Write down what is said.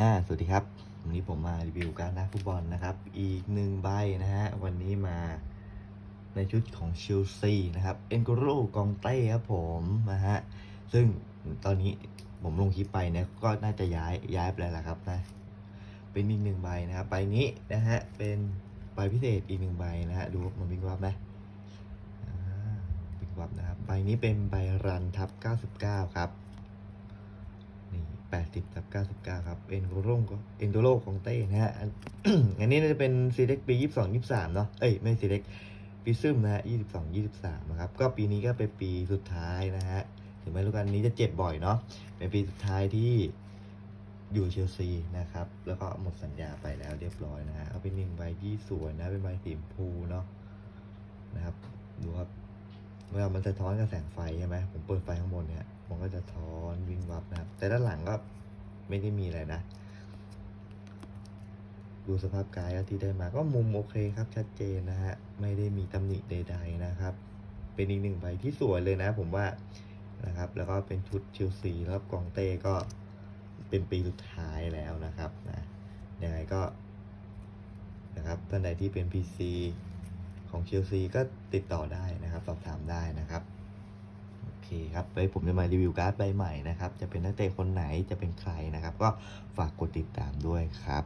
อ่าสวัสดีครับ วันนี้ผมมารีวิวการนักฟุตบอลนะครับ อีกหนึ่งใบนะฮะ วันนี้มาในชุดของเชลซีนะครับเอ็นโกโรกองเต้ครับผมนะฮะ ซึ่งตอนนี้ผมลงคลิปไปเนี่ยก็น่าจะย้ายย้ายไปแล้วครับนะ เป็นอีกหนึ่งใบนะครับใบนี้นะฮะ เป็นใบพิเศษอีกหนึ่งใบนะฮะ ดูมันวิ่งวับไหมวิ่งวับนะครับ ใบนี้เป็นใบรันทับ 99 ครับ 80กับ99 ครับ เอ็นโกโร่ก็เอ็นโดโรของเต้นะฮะ อันนี้น่าจะเป็นซีเล็กปี 22 23 เนาะ เอ้ย ไม่ซีเล็กปีซึมนะฮะ 22 23 นะครับ ก็ปีนี้ก็เป็นปีสุดท้ายนะฮะ ถึงแม้ฤดูกาลนี้จะเจ็บบ่อยเนาะ เป็นปีสุดท้ายที่อยู่เชลซีนะครับ แล้วก็หมดสัญญาไปแล้วเรียบร้อยนะฮะ เอาเป็นหนึ่งใบที่สวยนะ เป็นใบสีชมพูเนาะ นะครับ ดูครับเวลามันสะท้อนกับแสงไฟใช่ไหมผมเปิดไฟข้างบนเนี่ย มันก็จะท้อนวิ่งวับ แต่ด้านหลังก็ไม่ได้มีอะไรนะ ดูสภาพกายแล้วที่ได้มาก็มุมโอเคครับชัดเจนนะฮะ ไม่ได้มีตำหนิใด ๆนะครับ เป็นอีกหนึ่งใบที่สวยเลยนะ ผมว่านะครับ แล้วก็เป็นชุดเชลซีแล้วกองเต้ก็เป็นปีสุดท้ายแล้วนะครับนะยังไงก็นะครับท่านใดที่เป็น PC ของเชลซีก็ติดต่อได้นะครับ สอบถามได้นะครับ เคครับไปผมจะมารีวิวการ์ดใบใหม่นะครับ จะเป็นนักเตะคนไหนจะเป็นใครนะครับ ก็ฝากกดติดตามด้วยครับ